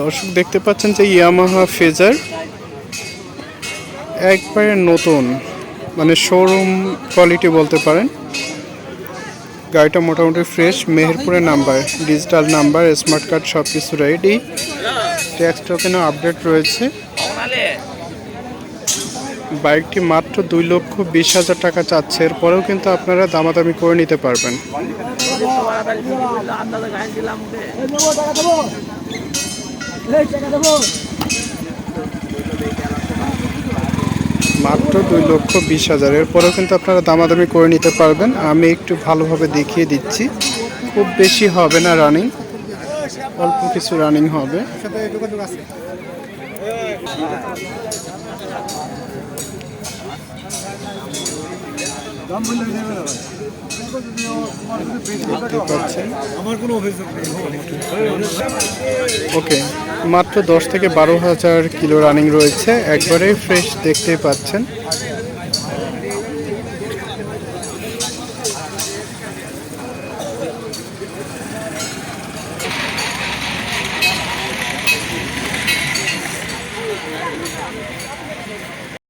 দর্শক দেখতে পাচ্ছেন যে ইয়ামাহা ফেজার একবারে নতুন মানে শোরুম কোয়ালিটি বলতে পারেন। গাড়িটা মোটামুটি ফ্রেশ মেহেরপুরের number digital number smart card সব কিছু রেডি ট্যাক্স টোকেনও আপডেট রয়েছে। বাইকটি মাত্র দুই লক্ষ বিশ হাজার টাকা চাচ্ছে। এরপরেও কিন্তু আপনারা দামাদামি করে নিতে পারবেন। মাত্র দুই লক্ষ বিশ হাজার। এরপরেও কিন্তু আপনারা দামাদামি করে নিতে পারবেন। আমি একটু ভালোভাবে দেখিয়ে দিচ্ছি। খুব বেশি হবে না রানিং অল্প কিছু রানিং হবে। ওকে মাত্র দশ থেকে বারো হাজার কিলো রানিং রয়েছে। একবারে ফ্রেশ দেখতে পাচ্ছেন।